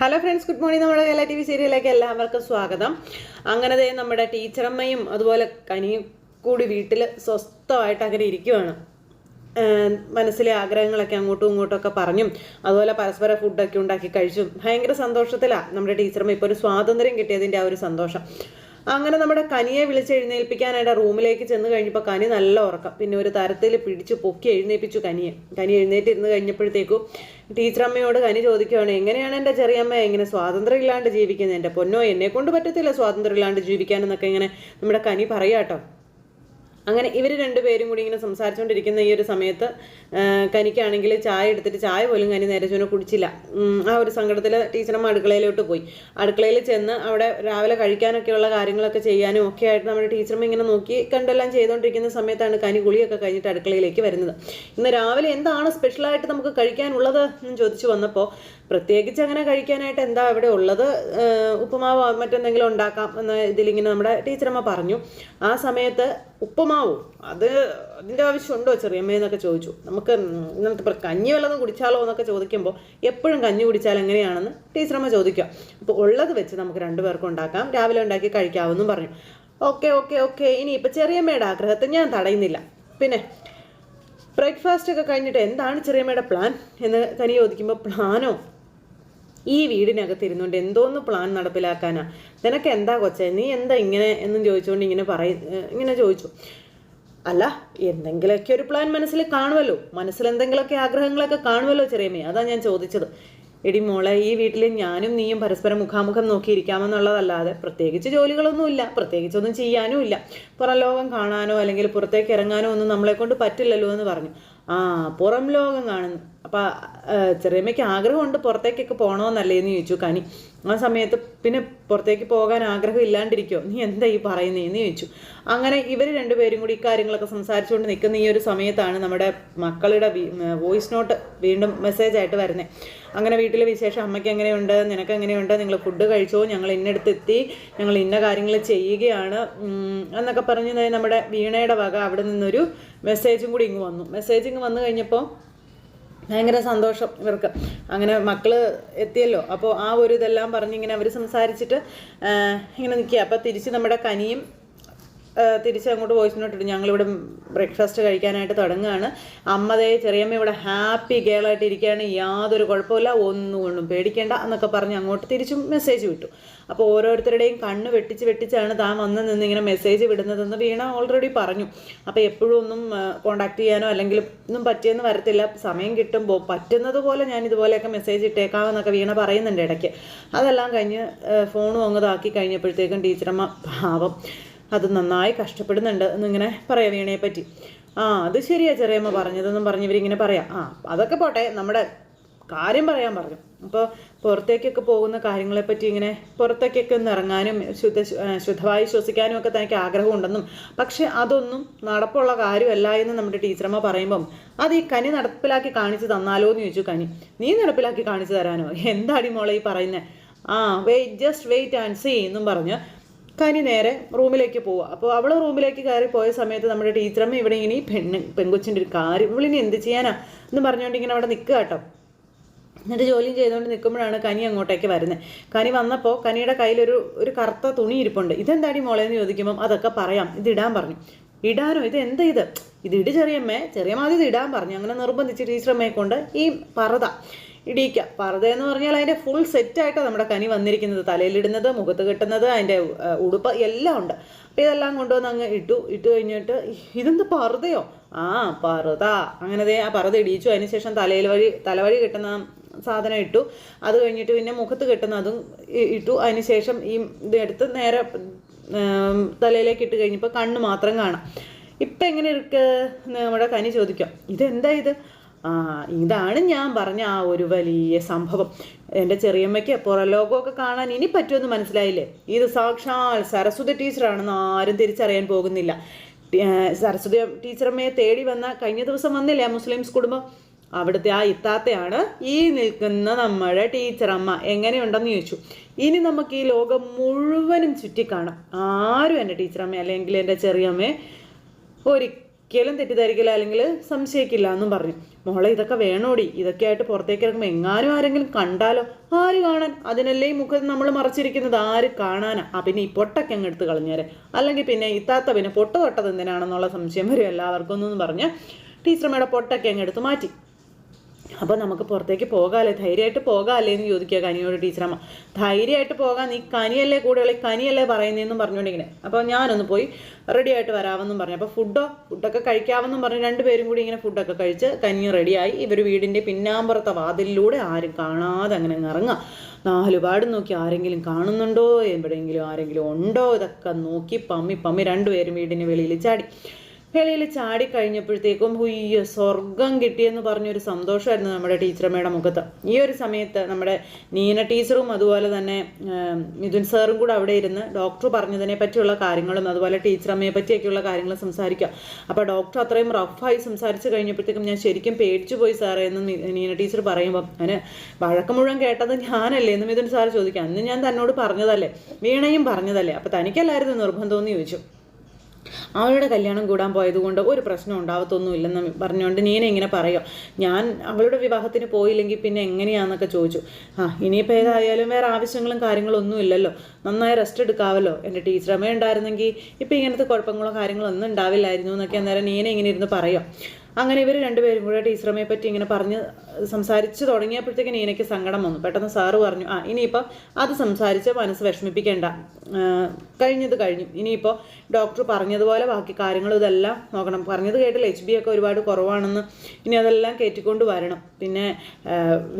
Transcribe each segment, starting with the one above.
Hello friends good morning നമ്മുടെ Kerala T V സീരിയലിലേക്ക് എല്ലാവർക്കും സ്വാഗതം. അങ്ങനെ തന്നെ നമ്മുടെ ടീച്ചറമ്മയും അതുപോലെ കനിയും കൂടി വീട്ടിൽ സ്വസ്ഥമായിട്ട് അങ്ങനെ ഇരിക്കുവാണ്. മനസ്സിലെ ആഗ്രഹങ്ങളൊക്കെ അങ്ങോട്ടും ഇങ്ങോട്ടും ഒക്കെ പറഞ്ഞും അതുപോലെ പരസ്പര ഫുഡൊക്കെ ഉണ്ടാക്കി കഴിച്ചും. ഭയങ്കര സന്തോഷത്തിലാണ് നമ്മുടെ ടീച്ചറമ്മ ഇപ്പോൾ ഒരു സ്വാതന്ത്ര്യം കിട്ടിയതിന്റെ ആ ഒരു സന്തോഷം. അങ്ങനെ നമ്മുടെ കനിയെ വിളിച്ച് എഴുന്നേൽപ്പിക്കാനായിട്ട് റൂമിലേക്ക് ചെന്ന് കഴിഞ്ഞപ്പോൾ കനി നല്ല ഉറക്കം. പിന്നെ ഒരു തരത്തിൽ പിടിച്ച് പൊക്കി എഴുന്നേൽപ്പിച്ചു കനിയെ. കനി എഴുന്നേറ്റിരുന്ന് കഴിഞ്ഞപ്പോഴത്തേക്കും ടീച്ചറമ്മയോട് കനി ചോദിക്കുകയാണ് എങ്ങനെയാണ് എന്റെ ചെറിയമ്മ? ഇങ്ങനെ സ്വാതന്ത്ര്യം ഇല്ലാണ്ട് ജീവിക്കുന്നത് എന്റെ പൊന്നോ എന്നെ കൊണ്ട് പറ്റത്തില്ല സ്വാതന്ത്ര്യം ഇല്ലാണ്ട് ജീവിക്കാനെന്നൊക്കെ ഇങ്ങനെ നമ്മുടെ കനി പറയാട്ടോ. അങ്ങനെ ഇവർ രണ്ടുപേരും കൂടി ഇങ്ങനെ സംസാരിച്ചുകൊണ്ടിരിക്കുന്ന ഈ ഒരു സമയത്ത് കനിക്കാണെങ്കിൽ ചായ എടുത്തിട്ട് ചായ പോലും കനി നേരെ ചുവനെ കുടിച്ചില്ല. ആ ഒരു സങ്കടത്തിൽ ടീച്ചറമ്മ അടുക്കളയിലോട്ട് പോയി. അടുക്കളയിൽ ചെന്ന് അവിടെ രാവിലെ കഴിക്കാനൊക്കെയുള്ള കാര്യങ്ങളൊക്കെ ചെയ്യാനും ഒക്കെ ആയിട്ട് നമ്മുടെ ടീച്ചറമ്മ ഇങ്ങനെ നോക്കി കണ്ടെല്ലാം ചെയ്തുകൊണ്ടിരിക്കുന്ന സമയത്താണ് കനി കുളിയൊക്കെ കഴിഞ്ഞിട്ട് അടുക്കളയിലേക്ക് വരുന്നത്. ഇന്ന് രാവിലെ എന്താണ് സ്പെഷ്യലായിട്ട് നമുക്ക് കഴിക്കാനുള്ളത് എന്ന് ചോദിച്ചു വന്നപ്പോൾ പ്രത്യേകിച്ച് അങ്ങനെ കഴിക്കാനായിട്ട് എന്താ ഇവിടെ ഉള്ളത്? ഉപ്പുമാവോ മറ്റെന്തെങ്കിലും ഉണ്ടാക്കാം എന്ന ഇതിലിങ്ങനെ നമ്മുടെ ടീച്ചറമ്മ പറഞ്ഞു. ആ സമയത്ത് ഉപ്പുമാവോ. അത് അതിന്റെ ആവശ്യമുണ്ടോ ചെറിയമ്മയെന്നൊക്കെ ചോദിച്ചു. നമുക്ക് ഇന്നത്തെ ഇപ്പം കഞ്ഞി വല്ലതും കുടിച്ചാലോ എന്നൊക്കെ ചോദിക്കുമ്പോൾ എപ്പോഴും കഞ്ഞി കുടിച്ചാൽ എങ്ങനെയാണെന്ന് ടീച്ചറമ്മ ചോദിക്കുക. അപ്പോൾ ഉള്ളത് വെച്ച് നമുക്ക് രണ്ടുപേർക്കും ഉണ്ടാക്കാം. രാവിലെ ഉണ്ടാക്കി കഴിക്കാമെന്നും പറഞ്ഞു. Okay okay okay. ഇനി ഇപ്പം ചെറിയമ്മയുടെ ആഗ്രഹത്തെ ഞാൻ തടയുന്നില്ല. പിന്നെ ബ്രേക്ക്ഫാസ്റ്റ് ഒക്കെ കഴിഞ്ഞിട്ട് എന്താണ് ചെറിയമ്മയുടെ പ്ലാൻ എന്ന് കനി ചോദിക്കുമ്പോൾ പ്ലാനോ? ഈ വീടിനകത്ത് ഇരുന്നുകൊണ്ട് എന്തോന്ന് പ്ലാൻ നടപ്പിലാക്കാനാ? നിനക്ക് എന്താ കൊച്ചേ? നീ എന്താ ഇങ്ങനെ എന്നും ചോദിച്ചുകൊണ്ട് ഇങ്ങനെ പറയ ഇങ്ങനെ ചോദിച്ചു. അല്ല എന്തെങ്കിലുമൊക്കെ ഒരു പ്ലാൻ മനസ്സിൽ കാണുമല്ലോ മനസ്സിൽ എന്തെങ്കിലുമൊക്കെ ആഗ്രഹങ്ങളൊക്കെ കാണുമല്ലോ ചെറിയമ്മേ. അതാ ഞാൻ ചോദിച്ചത്. എടി മോളെ ഈ വീട്ടിൽ ഞാനും നീയും പരസ്പരം മുഖാമുഖം നോക്കിയിരിക്കാമെന്നുള്ളതല്ലാതെ പ്രത്യേകിച്ച് ജോലികളൊന്നുമില്ല. പ്രത്യേകിച്ചൊന്നും ചെയ്യാനും ഇല്ല പുറം ലോകം കാണാനോ അല്ലെങ്കിൽ പുറത്തേക്ക് ഇറങ്ങാനോ ഒന്നും നമ്മളെ കൊണ്ട് പറ്റില്ലല്ലോ എന്ന് പറഞ്ഞു. ആ പുറം ലോകം കാണുന്നു. അപ്പം ചെറിയമ്മയ്ക്ക് ആഗ്രഹമുണ്ട് പുറത്തേക്കൊക്കെ പോകണമെന്നല്ലേ എന്ന് ചോദിച്ചു. കനി ആ സമയത്ത് പിന്നെ പുറത്തേക്ക് പോകാൻ ആഗ്രഹം ഇല്ലാണ്ടിരിക്കോ നീ എന്താ ഈ പറയുന്നേ? എന്ന് ചോദിച്ചു. അങ്ങനെ ഇവർ രണ്ടുപേരും കൂടി ഇക്കാര്യങ്ങളൊക്കെ സംസാരിച്ചുകൊണ്ട് നിൽക്കുന്ന ഈ ഒരു സമയത്താണ് നമ്മുടെ മക്കളുടെ വോയിസ് നോട്ട് വീണ്ടും മെസ്സേജ് ആയിട്ട് വരുന്നത് അങ്ങനെ വീട്ടിലെ വിശേഷം അമ്മയ്ക്ക് എങ്ങനെയുണ്ട്? നിനക്ക് എങ്ങനെയുണ്ട്? നിങ്ങൾ ഫുഡ് കഴിച്ചോ? ഞങ്ങൾ ഇന്നടുത്ത് എത്തി. ഞങ്ങൾ ഇന്ന കാര്യങ്ങൾ ചെയ്യുകയാണ്. എന്നൊക്കെ പറഞ്ഞു നമ്മുടെ വീണയുടെ വക അവിടെ നിന്നൊരു മെസ്സേജും കൂടി ഇങ്ങ് വന്നു. മെസ്സേജ് ഇങ്ങ് വന്നു കഴിഞ്ഞപ്പോൾ ഭയങ്കര സന്തോഷം ഇവർക്ക്. അങ്ങനെ മക്കൾ എത്തിയല്ലോ. അപ്പോൾ ആ ഒരു ഇതെല്ലാം പറഞ്ഞിങ്ങനെ അവർ സംസാരിച്ചിട്ട് ഇങ്ങനെ നിൽക്കുക അപ്പോൾ തിരിച്ച് നമ്മുടെ കനിയും തിരിച്ച് അങ്ങോട്ട് വോയിസ് നോട്ട് ഇട്ടു ഞങ്ങളിവിടെ ബ്രേക്ക്ഫാസ്റ്റ് കഴിക്കാനായിട്ട് തുടങ്ങുകയാണ്. അമ്മതേ ചെറിയമ്മ ഇവിടെ ഹാപ്പി ഗേളായിട്ട് ഇരിക്കുകയാണ്. യാതൊരു കുഴപ്പമില്ല ഒന്നുകൊണ്ടും പേടിക്കേണ്ട എന്നൊക്കെ പറഞ്ഞ് അങ്ങോട്ട് തിരിച്ചും മെസ്സേജ് വിട്ടു. അപ്പോൾ ഓരോരുത്തരുടെയും കണ്ണ് വെട്ടിച്ച് വെട്ടിച്ചാണ് താൻ വന്ന് നിന്ന് ഇങ്ങനെ മെസ്സേജ് വിടുന്നതെന്ന് വീണ ഓൾറെഡി പറഞ്ഞു. അപ്പോൾ എപ്പോഴും ഒന്നും കോണ്ടാക്ട് ചെയ്യാനോ അല്ലെങ്കിൽ ഒന്നും പറ്റിയെന്ന് വരത്തില്ല. സമയം കിട്ടുമ്പോൾ പറ്റുന്നത് പോലെ ഞാൻ ഇതുപോലെയൊക്കെ മെസ്സേജ് ഇട്ടേക്കാമെന്നൊക്കെ വീണ പറയുന്നുണ്ട് ഇടയ്ക്ക്. അതെല്ലാം കഴിഞ്ഞ് ഫോണും അങ്ങ് ഇതാക്കി കഴിഞ്ഞപ്പോഴത്തേക്കും ടീച്ചറമ്മ പാവം അത് നന്നായി കഷ്ടപ്പെടുന്നുണ്ട് എന്നിങ്ങനെ പറയാം വീണയെ പറ്റി ആ അത് ശരിയാ ചെറിയമ്മ പറഞ്ഞതെന്നും പറഞ്ഞ് ഇവരിങ്ങനെ പറയാം. ആ അതൊക്കെ പോട്ടെ നമ്മുടെ കാര്യം പറയാൻ പറഞ്ഞു. അപ്പോൾ പുറത്തേക്കൊക്കെ പോകുന്ന കാര്യങ്ങളെപ്പറ്റി ഇങ്ങനെ പുറത്തേക്കൊക്കെ ഒന്ന് ഇറങ്ങാനും ശുദ്ധ ശുദ്ധമായി ശ്വസിക്കാനും ഒക്കെ തനിക്ക് ആഗ്രഹമുണ്ടെന്നും പക്ഷെ അതൊന്നും നടപ്പുള്ള കാര്യമല്ല എന്ന് നമ്മുടെ ടീച്ചറമ്മ പറയുമ്പം അത് ഈ കനി നടപ്പിലാക്കി കാണിച്ചു തന്നാലോ എന്ന് ചോദിച്ചു കനി. നീ നടപ്പിലാക്കി കാണിച്ചു തരാനോ? എന്താടി മോളെ ഈ പറയുന്നത് ആ wait just wait and see എന്നും പറഞ്ഞ് കനി നേരെ റൂമിലേക്ക് പോവുക അപ്പോൾ അവൾ റൂമിലേക്ക് കയറി പോയ സമയത്ത് നമ്മുടെ ടീച്ചറമ്മ ഇവിടെ ഇങ്ങനെ ഈ പെണ്ണ് പെങ്കൊച്ചിന്റെ ഒരു കാര്യം ഇവളിനി എന്ത് ചെയ്യാനാ എന്ന് പറഞ്ഞുകൊണ്ട് ഇങ്ങനെ അവിടെ നിൽക്കുക കേട്ടോ എന്നിട്ട് ജോലിയും ചെയ്തുകൊണ്ട് നിൽക്കുമ്പോഴാണ് കനി അങ്ങോട്ടേക്ക് വരുന്നത് കനി വന്നപ്പോൾ കനിയുടെ കയ്യിലൊരു ഒരു കറുത്ത തുണി ഇരിപ്പുണ്ട്. ഇതെന്താടി മോളെ എന്ന് ചോദിക്കുമ്പം അതൊക്കെ പറയാം. ഇത് ഇടാൻ പറഞ്ഞു. ഇടാനോ? ഇത് എന്താ ഇത്? ഇത് ഇട് ചെറിയമ്മേ. ചെറിയമ്മ ഇത് ഇടാൻ പറഞ്ഞു. അങ്ങനെ നിർബന്ധിച്ച് ടീച്ചറമ്മയെ കൊണ്ട് ഈ പറത. ഇടിയിക്കുക പർദ എന്ന് പറഞ്ഞാൽ അതിന്റെ ഫുൾ സെറ്റായിട്ട് നമ്മുടെ കനി വന്നിരിക്കുന്നത്. തലയിലിടുന്നത് മുഖത്ത് കെട്ടുന്നത് അതിന്റെ ഉടുപ്പ് എല്ലാം ഉണ്ട്. അപ്പോൾ ഇതെല്ലാം കൊണ്ടുവന്ന് അങ്ങ് ഇട്ടു. ഇട്ട് കഴിഞ്ഞിട്ട് ഇതെന്ത് പറുതയോ ആ പറുത അങ്ങനെ ദേ ആ പറുത ഇടിയിച്ചു. അതിനുശേഷം തലയിൽ വഴി തലവഴി കെട്ടുന്ന സാധനം ഇട്ടു. അത് കഴിഞ്ഞിട്ട് പിന്നെ മുഖത്ത് കെട്ടുന്ന അതും ഇട്ടു. ഇട്ടു അതിനുശേഷം ഈ ഇതെടുത്ത് നേരെ തലയിലേക്ക് ഇട്ട് കഴിഞ്ഞപ്പോൾ കണ്ണ് മാത്രം കാണാം. ഇപ്പം എങ്ങനെ ഇരിക്കുക നമ്മുടെ കനി ചോദിക്കാം. ഇതെന്താ ഇത്? ആ ഇതാണ് ഞാൻ പറഞ്ഞ ആ ഒരു വലിയ സംഭവം. എന്റെ ചെറിയമ്മയ്ക്ക് പുറലോകമൊക്കെ കാണാൻ ഇനി പറ്റുമെന്ന് മനസ്സിലായില്ലേ? ഇത് സാക്ഷാൽ സരസ്വതി ടീച്ചറാണെന്ന് ആരും തിരിച്ചറിയാൻ പോകുന്നില്ല. സരസ്വതി ടീച്ചറമ്മയെ തേടി വന്ന കഴിഞ്ഞ ദിവസം വന്നില്ലേ ആ മുസ്ലിംസ് കുടുംബം? അവിടുത്തെ ആ ഇത്താത്തയാണ് ഈ നിൽക്കുന്ന നമ്മുടെ ടീച്ചറമ്മ. എങ്ങനെയുണ്ടെന്ന് ചോദിച്ചു. ഇനി നമുക്ക് ഈ ലോകം മുഴുവനും ചുറ്റിക്കാണാം. ആരും എന്റെ ടീച്ചറമ്മ അല്ലെങ്കിൽ എന്റെ ചെറിയമ്മയെ ഒരിക്കലും തെറ്റിദ്ധരിക്കില്ല അല്ലെങ്കിൽ സംശയിക്കില്ല എന്നും പറഞ്ഞു. മോളെ ഇതൊക്കെ വേണോടി. ഇതൊക്കെ ആയിട്ട് പുറത്തേക്ക് ഇറങ്ങുമ്പോൾ എങ്ങാനും ആരെങ്കിലും കണ്ടാലോ? ആര് കാണാൻ? അതിനല്ലേ ഈ മുഖത്ത് നമ്മൾ മറച്ചിരിക്കുന്നത്. ആര് കാണാനാ? ആ പിന്നെ ഈ പൊട്ടൊക്കെ അങ്ങ് എടുത്ത് കളഞ്ഞേരെ. അല്ലെങ്കിൽ പിന്നെ ഇത്താത്ത പിന്നെ പൊട്ട് തൊട്ടത് എന്തിനാണെന്നുള്ള സംശയം വരും എല്ലാവർക്കും എന്നും പറഞ്ഞ് ടീച്ചർമ്മയുടെ പൊട്ടൊക്കെ അങ്ങ് എടുത്ത് മാറ്റി. അപ്പോൾ നമുക്ക് പുറത്തേക്ക് പോകാമല്ലേ ധൈര്യമായിട്ട് പോകാമല്ലേ എന്ന് ചോദിക്കുക കനിയോട് ടീച്ചറമ്മ ധൈര്യമായിട്ട് പോകാൻ നീ കനിയല്ലേ കൂടെയുള്ള? കനിയല്ലേ പറയുന്നതെന്നും പറഞ്ഞുകൊണ്ടിങ്ങനെ അപ്പോൾ ഞാനൊന്ന് പോയി റെഡി ആയിട്ട് വരാമെന്നും പറഞ്ഞു. അപ്പോൾ ഫുഡോ ഫുഡൊക്കെ കഴിക്കാമെന്നും രണ്ട് രണ്ടുപേരും കൂടി ഇങ്ങനെ ഫുഡൊക്കെ കഴിച്ച് കനിയും റെഡിയായി ഇവർ വീടിന്റെ പിന്നാമ്പുറത്തെ വാതിലിലൂടെ ആരും കാണാതെ അങ്ങനെ അങ്ങ് ഇറങ്ങുക. നാലുപാട് നോക്കി ആരെങ്കിലും കാണുന്നുണ്ടോ? എവിടെയെങ്കിലും ആരെങ്കിലും ഉണ്ടോ? ഇതൊക്കെ നോക്കി പമ്മി പമ്മി രണ്ടുപേരും വീടിന് വെളിയിൽ ചാടി. വെളിയിൽ ചാടിക്കഴിഞ്ഞപ്പോഴത്തേക്കും ഹുയ്യ സ്വർഗം കിട്ടിയെന്ന് പറഞ്ഞൊരു സന്തോഷമായിരുന്നു നമ്മുടെ ടീച്ചറമ്മയുടെ മുഖത്ത്. ഈ ഒരു സമയത്ത് നമ്മുടെ നീന ടീച്ചറും അതുപോലെ തന്നെ മിഥുൻ സാറും കൂടെ അവിടെ ഇരുന്ന് ഡോക്ടർ പറഞ്ഞതിനെ പറ്റിയുള്ള കാര്യങ്ങളും അതുപോലെ ടീച്ചറമ്മയെ പറ്റിയൊക്കെയുള്ള കാര്യങ്ങൾ സംസാരിക്കുക. അപ്പോൾ ഡോക്ടർ അത്രയും റഫായി സംസാരിച്ച് കഴിഞ്ഞപ്പോഴത്തേക്കും ഞാൻ ശരിക്കും പേടിച്ചു പോയി സാറേ എന്ന് നീന ടീച്ചർ പറയുമ്പോൾ അതിന് വഴക്കം മുഴുവൻ കേട്ടത് ഞാനല്ലേ എന്ന് മിഥുൻ സാർ ചോദിക്കുക. അന്ന് ഞാൻ തന്നോട് പറഞ്ഞതല്ലേ? വീണയും പറഞ്ഞതല്ലേ? അപ്പോൾ തനിക്കല്ലായിരുന്നു നിർബന്ധമെന്ന് ചോദിച്ചു. അവളുടെ കല്യാണം കൂടാൻ പോയതുകൊണ്ട് ഒരു പ്രശ്നം ഉണ്ടാവത്തൊന്നുമില്ലെന്ന് പറഞ്ഞുകൊണ്ട് നീന ഇങ്ങനെ പറയോ. ഞാൻ അവളുടെ വിവാഹത്തിന് പോയില്ലെങ്കിൽ പിന്നെ എങ്ങനെയാണെന്നൊക്കെ ചോദിച്ചു. ആ ഇനിയിപ്പോൾ ഏതായാലും വേറെ ആവശ്യങ്ങളും കാര്യങ്ങളും ഒന്നും ഇല്ലല്ലോ. നന്നായി റെസ്റ്റ് എടുക്കാവല്ലോ. എന്റെ ടീച്ചറമ്മ ഉണ്ടായിരുന്നെങ്കിൽ ഇപ്പം ഇങ്ങനത്തെ കുഴപ്പങ്ങളോ കാര്യങ്ങളോ ഒന്നും ഉണ്ടാവില്ലായിരുന്നു എന്നൊക്കെ അന്നേരം നീന ഇങ്ങനെ ഇരുന്ന് പറയോ. അങ്ങനെ ഇവർ രണ്ടുപേരും കൂടെ ടീച്ചറമ്മയെ പറ്റി ഇങ്ങനെ പറഞ്ഞ് സംസാരിച്ച് തുടങ്ങിയപ്പോഴത്തേക്കും നീനയ്ക്ക് സങ്കടം വന്നു. പെട്ടെന്ന് സാറ് പറഞ്ഞു ആ ഇനിയിപ്പോൾ അത് സംസാരിച്ച് മനസ്സ് വിഷമിപ്പിക്കേണ്ട. കഴിഞ്ഞത് കഴിഞ്ഞു. ഇനിയിപ്പോൾ ഡോക്ടർ പറഞ്ഞതുപോലെ ബാക്കി കാര്യങ്ങൾ ഇതെല്ലാം നോക്കണം. പറഞ്ഞത് കേട്ടില്ല. എച്ച് ബി ഒക്കെ ഒരുപാട് കുറവാണെന്ന് ഇനി അതെല്ലാം കയറ്റിക്കൊണ്ട് വരണം. പിന്നെ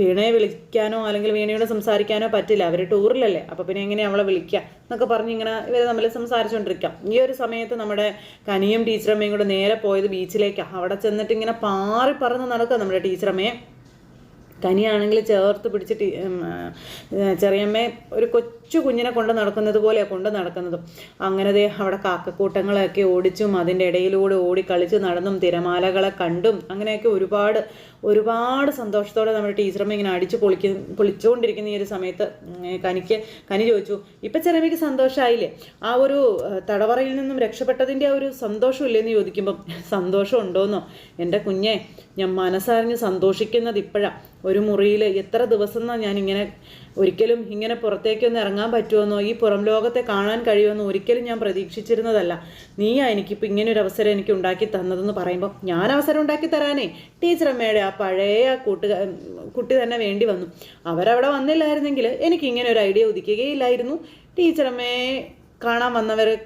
വീണയെ വിളിക്കാനോ അല്ലെങ്കിൽ വീണയോട് സംസാരിക്കാനോ പറ്റില്ല. അവർ ടൂറിലല്ലേ. അപ്പോൾ പിന്നെ എങ്ങനെ അവളെ വിളിക്കുക എന്നൊക്കെ പറഞ്ഞ് ഇങ്ങനെ ഇവർ തമ്മിൽ സംസാരിച്ചുകൊണ്ടിരിക്കാം ഈ ഒരു സമയത്ത് നമ്മുടെ കനിയും ടീച്ചറമ്മയും കൂടെ നേരെ പോയത് ബീച്ചിലേക്കാണ് അവിടെ ചെന്നിട്ട് ഇങ്ങനെ പാറി പറന്ന് നടക്കുക നമ്മുടെ ടീച്ചറമ്മയെ കനിയാണെങ്കിൽ ചേർത്ത് പിടിച്ച് ടീ ചെറിയമ്മയെ ഒരു കൊച്ചു കുഞ്ഞിനെ കൊണ്ട് നടക്കുന്നത് പോലെയാണ് കൊണ്ട് നടക്കുന്നതും. അങ്ങനെ ദേ അവിടെ കാക്കക്കൂട്ടങ്ങളെയൊക്കെ ഓടിച്ചും അതിന്റെ ഇടയിലൂടെ ഓടി കളിച്ച് നടന്നും തിരമാലകളെ കണ്ടും അങ്ങനെയൊക്കെ ഒരുപാട് ഒരുപാട് സന്തോഷത്തോടെ നമ്മുടെ ടീച്ചറമ്മ ഇങ്ങനെ അടിച്ച് പൊളിക്ക പൊളിച്ചുകൊണ്ടിരിക്കുന്ന ഈ ഒരു സമയത്ത് കനിക്ക് കനി ചോദിച്ചു ഇപ്പം ചെറമ്മയ്ക്ക് സന്തോഷമായില്ലേ ആ ഒരു തടവറയിൽ നിന്നും രക്ഷപ്പെട്ടതിന്റെ ആ ഒരു സന്തോഷം എന്ന് ചോദിക്കുമ്പം സന്തോഷം ഉണ്ടോന്നോ എന്റെ കുഞ്ഞെ ഞാൻ മനസ്സറിഞ്ഞ് സന്തോഷിക്കുന്നത് ഇപ്പോഴാണ് ഒരു മുറിയിൽ എത്ര ദിവസം ഞാൻ ഇങ്ങനെ ഒരിക്കലും ഇങ്ങനെ പുറത്തേക്കൊന്ന് ഇറങ്ങാൻ പറ്റുമെന്നോ ഈ പുറം ലോകത്തെ കാണാൻ കഴിയുമെന്നോ ഒരിക്കലും ഞാൻ പ്രതീക്ഷിച്ചിരുന്നതല്ല. നീയാ എനിക്കിപ്പോൾ ഇങ്ങനെ ഒരു അവസരം എനിക്ക് ഉണ്ടാക്കി തന്നതെന്ന് പറയുമ്പോൾ ഞാൻ അവസരം ഉണ്ടാക്കി തരാനേ. ടീച്ചറമ്മയുടെ ആ പഴയ കൂട്ടുകാ കുട്ടി തന്നെ വേണ്ടി വന്നു. അവരവിടെ വന്നില്ലായിരുന്നെങ്കിൽ എനിക്ക് ഇങ്ങനെ ഒരു ഐഡിയ ഉദിക്കുകയില്ലായിരുന്നു. ടീച്ചറമ്മയെ കാണാൻ വന്നവരെ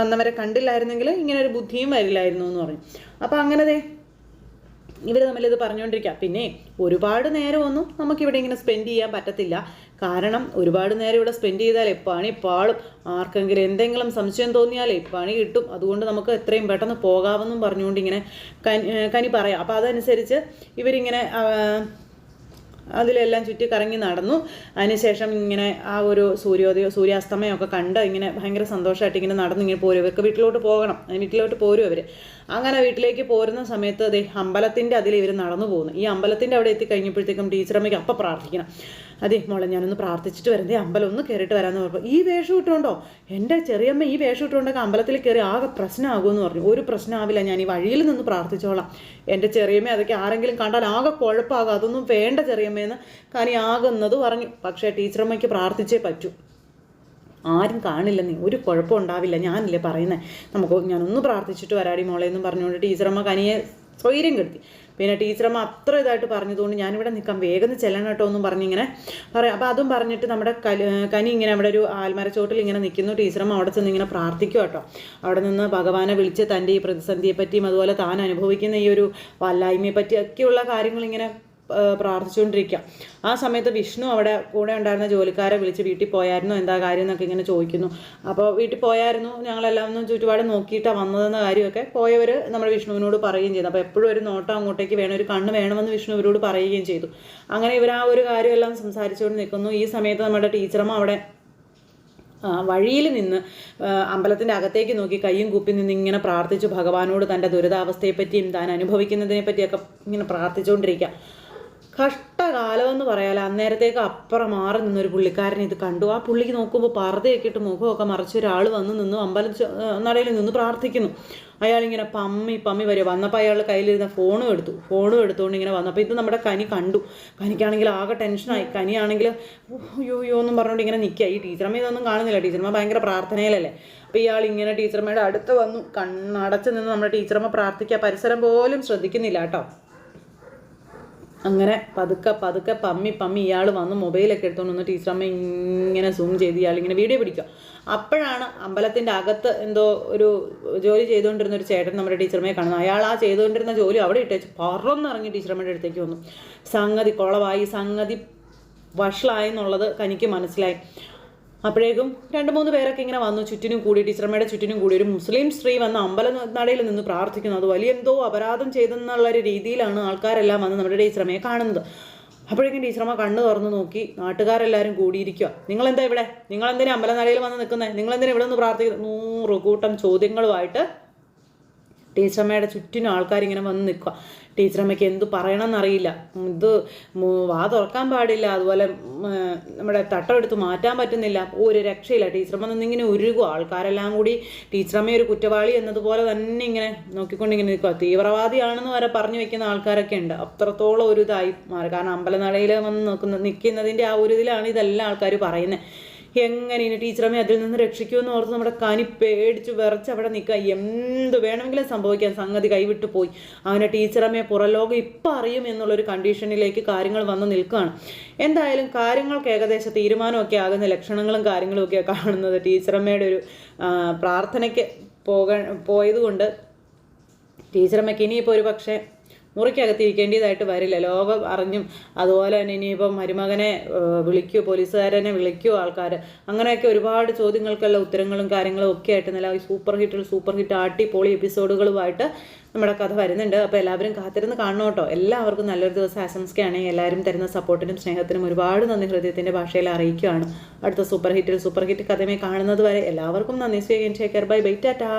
വന്നവരെ കണ്ടില്ലായിരുന്നെങ്കിൽ ഇങ്ങനെ ഒരു ബുദ്ധിയും വരില്ലായിരുന്നു എന്ന് പറഞ്ഞു. അപ്പോൾ അങ്ങനെ ഇവർ തമ്മിൽ ഇത് പറഞ്ഞുകൊണ്ടിരിക്കുക പിന്നെ ഒരുപാട് നേരമൊന്നും നമുക്കിവിടെ ഇങ്ങനെ സ്പെൻഡ് ചെയ്യാൻ പറ്റത്തില്ല. കാരണം ഒരുപാട് നേരം ഇവിടെ സ്പെൻഡ് ചെയ്താൽ പണി പാളും. ആർക്കെങ്കിലും എന്തെങ്കിലും സംശയം തോന്നിയാലേ പണി കിട്ടും. അതുകൊണ്ട് നമുക്ക് എത്രയും പെട്ടെന്ന് പോകാമെന്നും പറഞ്ഞുകൊണ്ട് ഇങ്ങനെ കനി കനി പറയാം. അപ്പോൾ അതനുസരിച്ച് ഇവരിങ്ങനെ അതിലെല്ലാം ചുറ്റി കറങ്ങി നടന്നു. അതിനുശേഷം ഇങ്ങനെ ആ ഒരു സൂര്യോദയം സൂര്യാസ്തമയമൊക്കെ കണ്ട് ഇങ്ങനെ ഭയങ്കര സന്തോഷമായിട്ട് ഇങ്ങനെ നടന്ന് ഇങ്ങനെ പോരും. ഇവർക്ക് വീട്ടിലോട്ട് പോകണം. വീട്ടിലോട്ട് പോരും അവർ അങ്ങനെ വീട്ടിലേക്ക് പോരുന്ന സമയത്ത് ദേ അമ്പലത്തിന്റെ അതിൽ ഇവർ നടന്നു പോകുന്നു. ഈ അമ്പലത്തിന്റെ അവിടെ എത്തിക്കഴിഞ്ഞപ്പോഴത്തേക്കും ടീച്ചറമ്മയ്ക്ക് അപ്പം പ്രാർത്ഥിക്കണം. അതെ മോളെ ഞാനൊന്ന് പ്രാർത്ഥിച്ചിട്ട് വരുന്നത് അമ്പലം ഒന്ന് കയറിയിട്ട് വരാമെന്ന് പറഞ്ഞു ഈ വേഷം ഇട്ടുകൊണ്ടോ? എന്റെ ചെറിയമ്മ ഈ വേഷം ഇട്ടുകൊണ്ടൊക്കെ അമ്പലത്തിൽ കയറി ആകെ പ്രശ്നമാകുമെന്ന് പറഞ്ഞു. ഒരു പ്രശ്നമാവില്ല ഞാൻ ഈ വഴിയിൽ നിന്ന് പ്രാർത്ഥിച്ചോളാം. എന്റെ ചെറിയമ്മ അതൊക്കെ ആരെങ്കിലും കണ്ടാൽ ആകെ കുഴപ്പമാകും അതൊന്നും വേണ്ട ചെറിയമ്മയെന്ന് കനി ആകുന്നത് പറഞ്ഞു. പക്ഷേ ടീച്ചറമ്മയ്ക്ക് പ്രാർത്ഥിച്ചേ പറ്റൂ. ആരും കാണില്ല നീ ഒരു കുഴപ്പം ഉണ്ടാവില്ല. ഞാനില്ലേ പറയുന്നത് നമുക്ക് ഞാനൊന്ന് പ്രാർത്ഥിച്ചിട്ട് വരാടി മോളെ എന്നും പറഞ്ഞുകൊണ്ട് ടീച്ചറമ്മ കനിയെ സ്വൈര്യം കെടുത്തി. പിന്നെ ടീച്ചറമ്മ അത്ര ഇതായിട്ട് പറഞ്ഞതുകൊണ്ട് ഞാനിവിടെ നിൽക്കാം. വേഗം ചെല്ലണം കേട്ടോ എന്നും പറഞ്ഞിങ്ങനെ പറയാം. അപ്പോൾ അതും പറഞ്ഞിട്ട് നമ്മുടെ കനി ഇങ്ങനെ അവിടെ ഒരു ആൽമരച്ചോട്ടിൽ ഇങ്ങനെ നിൽക്കുന്നു. ടീച്ചറമ്മ അവിടെ ചെന്ന് ഇങ്ങനെ പ്രാർത്ഥിക്കും കേട്ടോ. അവിടെ നിന്ന് ഭഗവാനെ വിളിച്ച് തന്റെ ഈ പ്രതിസന്ധിയെപ്പറ്റിയും അതുപോലെ താൻ അനുഭവിക്കുന്ന ഈ ഒരു വല്ലായ്മയെപ്പറ്റിയൊക്കെയുള്ള കാര്യങ്ങളിങ്ങനെ പ്രാർത്ഥിച്ചുകൊണ്ടിരിക്കുക ആ സമയത്ത് വിഷ്ണു അവിടെ കൂടെ ഉണ്ടായിരുന്ന ജോലിക്കാരെ വിളിച്ച് വീട്ടിൽ പോയായിരുന്നു. എന്താ കാര്യം എന്നൊക്കെ ഇങ്ങനെ ചോദിക്കുന്നു. അപ്പോൾ വീട്ടിൽ പോയായിരുന്നു. ഞങ്ങളെല്ലാം ഒന്നും ചുറ്റുപാട് നോക്കിയിട്ടാണ് വന്നതെന്ന കാര്യമൊക്കെ പോയവർ നമ്മുടെ വിഷ്ണുവിനോട് പറയുകയും ചെയ്തു. അപ്പോൾ എപ്പോഴും ഒരു നോട്ടം അങ്ങോട്ടേക്ക് വേണം ഒരു കണ്ണ് വേണമെന്ന് വിഷ്ണു ഇവരോട് പറയുകയും ചെയ്തു. അങ്ങനെ ഇവർ ആ ഒരു കാര്യമെല്ലാം സംസാരിച്ചുകൊണ്ട് നിൽക്കുന്നു. ഈ സമയത്ത് നമ്മുടെ ടീച്ചറമ്മ അവിടെ വഴിയിൽ നിന്ന് അമ്പലത്തിന്റെ അകത്തേക്ക് നോക്കി കയ്യും കൂപ്പി നിന്ന് ഇങ്ങനെ പ്രാർത്ഥിച്ചു. ഭഗവാനോട് തന്റെ ദുരിതാവസ്ഥയെപ്പറ്റിയും താൻ അനുഭവിക്കുന്നതിനെപ്പറ്റിയൊക്കെ ഇങ്ങനെ പ്രാർത്ഥിച്ചുകൊണ്ടിരിക്കുക കഷ്ടകാലം എന്ന് പറയാലോ. അന്നേരത്തേക്ക് അപ്പുറം മാറി നിന്നൊരു പുള്ളിക്കാരൻ ഇത് കണ്ടു. ആ പുള്ളിക്ക് നോക്കുമ്പോൾ പർദ്ദയൊക്കെ ഇട്ട് മുഖമൊക്കെ മറിച്ച് ഒരാൾ വന്ന് നിന്നു അമ്പലം നടയിൽ നിന്ന് പ്രാർത്ഥിക്കുന്നു. അയാളിങ്ങനെ പമ്മി പമ്മി വരിക. വന്നപ്പോൾ അയാൾ കയ്യിലിരുന്ന ഫോണും എടുത്തു. ഫോണും എടുത്തുകൊണ്ട് ഇങ്ങനെ വന്നപ്പോൾ ഇത് നമ്മുടെ കനി കണ്ടു. കനിക്കാണെങ്കിൽ ആകെ ടെൻഷനായി കനിയാണെങ്കിൽ അയ്യോ അയ്യോ എന്നും പറഞ്ഞുകൊണ്ട് ഇങ്ങനെ നിൽക്കുക ഈ ടീച്ചർമ്മ ഇതൊന്നും കാണുന്നില്ല. ടീച്ചർമ്മ ഭയങ്കര പ്രാർത്ഥനയിലല്ലേ. അപ്പോൾ ഇയാൾ ഇങ്ങനെ ടീച്ചർമ്മയുടെ അടുത്ത് വന്നു. കണ്ണടച്ച് നിന്ന് നമ്മുടെ ടീച്ചർമ്മ പ്രാർത്ഥിക്കുക പരിസരം പോലും ശ്രദ്ധിക്കുന്നില്ല കേട്ടോ. അങ്ങനെ പതുക്കെ പതുക്കെ പമ്മി പമ്മി ഇയാൾ വന്ന് മൊബൈലൊക്കെ എടുത്തുകൊണ്ട് വന്ന് ടീച്ചറമ്മ ഇങ്ങനെ സൂം ചെയ്ത് ഇയാൾ ഇങ്ങനെ വീഡിയോ പിടിക്കുക. അപ്പോഴാണ് അമ്പലത്തിന്റെ അകത്ത് എന്തോ ഒരു ജോലി ചെയ്തുകൊണ്ടിരുന്ന ഒരു ചേട്ടൻ നമ്മുടെ ടീച്ചറമ്മയെ കാണുന്നത്. അയാൾ ആ ചെയ്തുകൊണ്ടിരുന്ന ജോലി അവിടെ ഇട്ടേച്ച് പറന്നിറങ്ങി ടീച്ചറമ്മയുടെ അടുത്തേക്ക് വന്നു. സംഗതി കുളവായി സംഗതി വഷളായി എന്നുള്ളത് കനിക്ക് മനസ്സിലായി. അപ്പോഴേക്കും രണ്ട് മൂന്ന് പേരൊക്കെ ഇങ്ങനെ വന്നു. ചുറ്റിനും കൂടി ടീച്ചറമ്മയുടെ ചുറ്റിനും കൂടി ഒരു മുസ്ലിം സ്ത്രീ വന്ന് അമ്പല നടയിൽ നിന്ന് പ്രാർത്ഥിക്കുന്നു. അത് വലിയ എന്തോ അപരാധം ചെയ്തെന്നുള്ള ഒരു രീതിയിലാണ് ആൾക്കാരെല്ലാം വന്ന് നമ്മുടെ ടീച്ചറമ്മയെ കാണുന്നത്. അപ്പോഴേക്കും ടീച്ചറമ്മ കണ്ണു തുറന്നു നോക്കി നാട്ടുകാരെല്ലാവരും കൂടിയിരിക്കുക നിങ്ങളെന്താ ഇവിടെ? നിങ്ങളെന്തിനാ അമ്പലനടയിൽ വന്ന് നിൽക്കുന്നത് നിങ്ങളെന്തിനാ ഇവിടെ നിന്ന് പ്രാർത്ഥിക്കുന്നത് നൂറ് കൂട്ടം ചോദ്യങ്ങളുമായിട്ട് ടീച്ചറമ്മയുടെ ചുറ്റിനും ആൾക്കാരിങ്ങനെ വന്ന് നിൽക്കുക ടീച്ചറമ്മയ്ക്ക് എന്തു പറയണമെന്നറിയില്ല. ഇത് വാ തുറക്കാൻ പാടില്ല. അതുപോലെ നമ്മുടെ തട്ടമെടുത്ത് മാറ്റാൻ പറ്റുന്നില്ല. ഒരു രക്ഷയില്ല. ടീച്ചറമ്മ നിന്നിങ്ങനെ ഉരുകുക ആൾക്കാരെല്ലാം കൂടി ടീച്ചറമ്മ ഒരു കുറ്റവാളി എന്നതുപോലെ തന്നെ ഇങ്ങനെ നോക്കിക്കൊണ്ടിങ്ങനെ നിൽക്കുക തീവ്രവാദിയാണെന്ന് വരെ പറഞ്ഞു വെക്കുന്ന ആൾക്കാരൊക്കെ ഉണ്ട്. അത്രത്തോളം ഒരു ഇതായി മാറി. കാരണം അമ്പലനടയിൽ വന്ന് നിൽക്കുന്ന നിൽക്കുന്നതിന്റെ ആ ഒരു ഇതിലാണ് ഇതെല്ലാം ആൾക്കാർ പറയുന്നത് എങ്ങനെ ഇനി ടീച്ചറമ്മ അതിൽ നിന്ന് രക്ഷിക്കുമെന്ന് ഓർത്ത് നമ്മുടെ കനി പേടിച്ച് വിറച്ച് അവിടെ നിൽക്കുക. എന്ത് വേണമെങ്കിലും സംഭവിക്കാൻ സംഗതി കൈവിട്ടു പോയി. അങ്ങനെ ടീച്ചറമ്മയെ പുറലോകം ഇപ്പം അറിയും എന്നുള്ളൊരു കണ്ടീഷനിലേക്ക് കാര്യങ്ങൾ വന്ന് നിൽക്കുകയാണ്. എന്തായാലും കാര്യങ്ങൾക്ക് ഏകദേശം തീരുമാനമൊക്കെ ആകുന്ന ലക്ഷണങ്ങളും കാര്യങ്ങളും ഒക്കെ കാണുന്നത് ടീച്ചറമ്മയുടെ ഒരു പ്രാർത്ഥനയ്ക്ക് പോക പോയതുകൊണ്ട് ടീച്ചറമ്മയ്ക്ക് ഇനിയിപ്പോൾ ഒരു പക്ഷേ മുറിക്കകത്ത് ഇരിക്കേണ്ടതായിട്ട് വരില്ല. ലോകം അറിഞ്ഞും അതുപോലെ തന്നെ ഇനിയിപ്പം മരുമകനെ വിളിക്കൂ വിളിക്കുമോ പോലീസുകാരനെ വിളിക്കുമോ ആൾക്കാർ അങ്ങനെയൊക്കെ ഒരുപാട് ചോദ്യങ്ങൾക്കുള്ള ഉത്തരങ്ങളും കാര്യങ്ങളും ഒക്കെ ആയിട്ട് നല്ല സൂപ്പർ ഹിറ്റിൽ സൂപ്പർ ഹിറ്റ് ആട്ടി പോളി എപ്പിസോഡുകളുമായിട്ട് നമ്മുടെ കഥ വരുന്നുണ്ട്. അപ്പോൾ എല്ലാവരും കാത്തിരുന്ന് കാണണം കേട്ടോ. എല്ലാവർക്കും നല്ലൊരു ദിവസം ആശംസിക്കുകയാണ്. എല്ലാവരും തരുന്ന സപ്പോർട്ടിനും സ്നേഹത്തിനും ഒരുപാട് നന്ദി. ഹൃദയത്തിന്റെ ഭാഷയിൽ അറിയിക്കുകയാണ്. അടുത്ത സൂപ്പർ ഹിറ്റിൽ സൂപ്പർ ഹിറ്റ് കഥമേ കാണുന്നത് വരെ എല്ലാവർക്കും നന്ദി. സ്വീകരിച്ചേക്കർ ബൈ ബൈ ടാറ്റാ